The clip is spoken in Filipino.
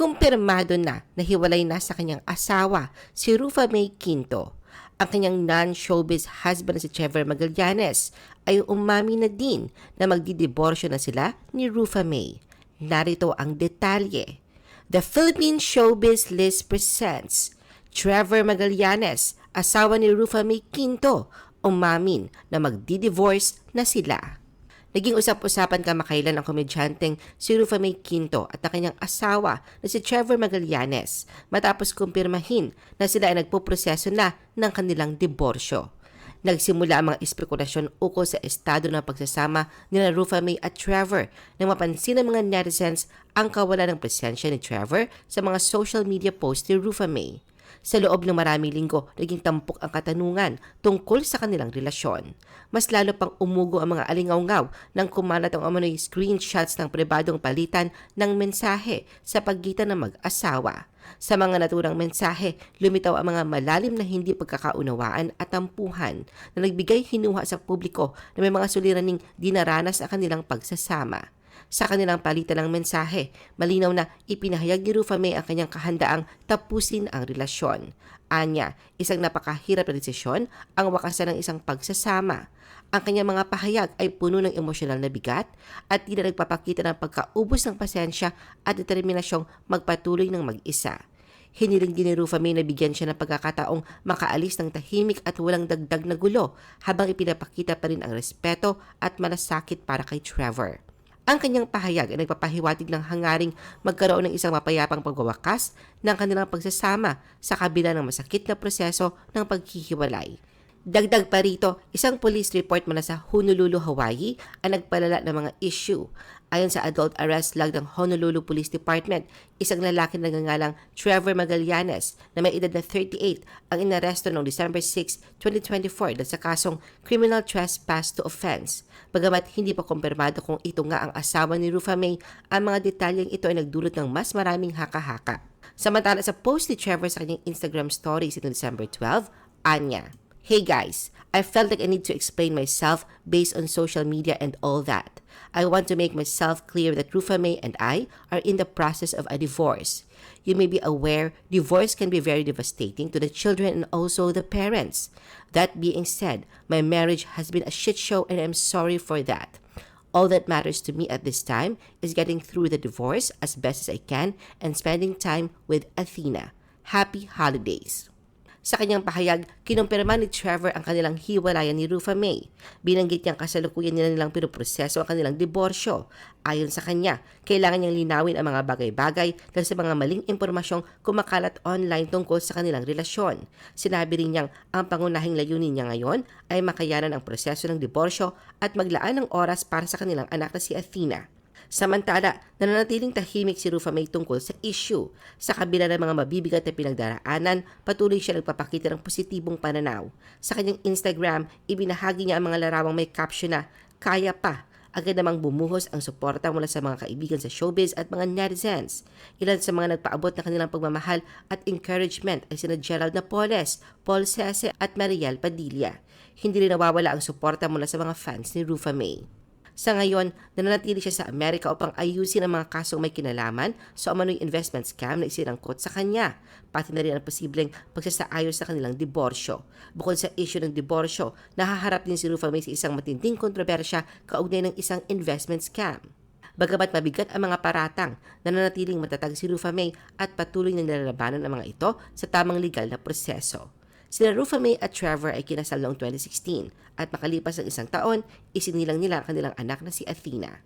Kumpirmado na na hiwalay na sa kanyang asawa, si Rufa May Quinto. Ang kanyang non-showbiz husband na si Trevor Magallanes ay umami na din na magdidiborsyo na sila ni Rufa May. Narito ang detalye. The Philippine Showbiz List presents Trevor Magallanes, asawa ni Rufa May Quinto, umamin na magdi-divorce na sila. Naging usap-usapan kamakailan ang komedyanteng si Rufa May Quinto at ang kanyang asawa na si Trevor Magallanes matapos kumpirmahin na sila ay nagpuproseso na ng kanilang diborsyo. Nagsimula ang mga espekulasyon ukol sa estado ng pagsasama ni Rufa May at Trevor nang mapansin ng mga netizens ang kawalan ng presensya ni Trevor sa mga social media posts ni Rufa May. Sa loob ng maraming linggo, naging tampok ang katanungan tungkol sa kanilang relasyon. Mas lalo pang umugo ang mga alingaw-ngaw nang kumalat ang umano'y screenshots ng pribadong palitan ng mensahe sa pagitan ng mag-asawa. Sa mga naturang mensahe, lumitaw ang mga malalim na hindi pagkakaunawaan at tampuhan na nagbigay hinuha sa publiko na may mga suliraning dinaranas sa kanilang pagsasama. Sa kanilang palitan ng mensahe, malinaw na ipinahayag ni Rufa ang kanyang kahandaang tapusin ang relasyon. Anya, isang napakahirap na desisyon ang wakasan ng isang pagsasama. Ang kanyang mga pahayag ay puno ng emosyonal na bigat at tila nagpapakita ng pagkaubos ng pasensya at determinasyong magpatuloy ng mag-isa. Hiniling din ni Rufa na bigyan siya ng pagkakataong makaalis ng tahimik at walang dagdag na gulo habang ipinapakita pa rin ang respeto at malasakit para kay Trevor. Ang kanyang pahayag ay nagpapahiwatig ng hangaring magkaroon ng isang mapayapang pagwawakas ng kanilang pagsasama sa kabila ng masakit na proseso ng paghihiwalay. Dagdag pa rito, isang police report mula sa Honolulu, Hawaii ang nagpalala ng mga issue. Ayon sa adult arrest log ng Honolulu Police Department, isang lalaki na nagangalang Trevor Magallanes na may edad na 38 ang inaresto noong December 6, 2024 dahil sa kasong criminal trespass to offense. Bagamat hindi pa kumpirmado kung ito nga ang asawa ni Rufa May, ang mga detalyeng ito ay nagdulot ng mas maraming haka-haka. Samantala sa post ni Trevor sa kanyang Instagram stories noong December 12, Anya, Hey guys, I felt like I need to explain myself based on social media and all that. I want to make myself clear that Rufa May and I are in the process of a divorce. You may be aware divorce can be very devastating to the children and also the parents. That being said, my marriage has been a shit show and I'm sorry for that. All that matters to me at this time is getting through the divorce as best as I can and spending time with Athena. Happy holidays! Sa kanyang pahayag, kinumpirma ni Trevor ang kanilang hiwalayan ni Rufa May. Binanggit niyang kasalukuyan nila nilang pinuproseso ang kanilang diborsyo. Ayon sa kanya, kailangan niyang linawin ang mga bagay-bagay dahil sa mga maling impormasyong kumakalat online tungkol sa kanilang relasyon. Sinabi rin niyang ang pangunahing layunin niya ngayon ay makayanan ang proseso ng diborsyo at maglaan ng oras para sa kanilang anak na si Athena. Samantala, nananatiling tahimik si Rufa May tungkol sa issue. Sa kabila ng mga mabibigat na pinagdaraanan, patuloy siya nagpapakita ng positibong pananaw. Sa kanyang Instagram, ibinahagi niya ang mga larawang may caption na, Kaya pa, agad namang bumuhos ang suporta mula sa mga kaibigan sa showbiz at mga netizens. Ilan sa mga nagpaabot ng kanilang pagmamahal at encouragement ay sina Gerald Napoles, Paul Sese at Mariel Padilla. Hindi rin nawawala ang suporta mula sa mga fans ni Rufa May. Sa ngayon, nananatili siya sa Amerika upang ayusin ang mga kasong may kinalaman sa umano'y investment scam na isinangkot sa kanya, pati na rin ang posibleng pagsasaayos sa kanilang diborsyo. Bukod sa issue ng diborsyo, nahaharap din si Rufa May sa isang matinding kontrobersya kaugnay ng isang investment scam. Bagamat mabigat ang mga paratang, nananatiling matatag si Rufa May at patuloy na nilalabanan ang mga ito sa tamang legal na proseso. Sina Rufa May at Trevor ay kinasal noong 2016 at makalipas ang isang taon, isinilang nila ang kanilang anak na si Athena.